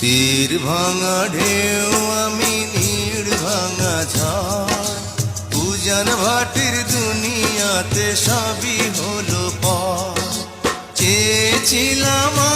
তীর ভাঙা ঢেউ আমি নীড় ভাঙা ঝড়। পূজন ভাটির দুনিয়াতে সবই হলো পর চেয়েছিলাম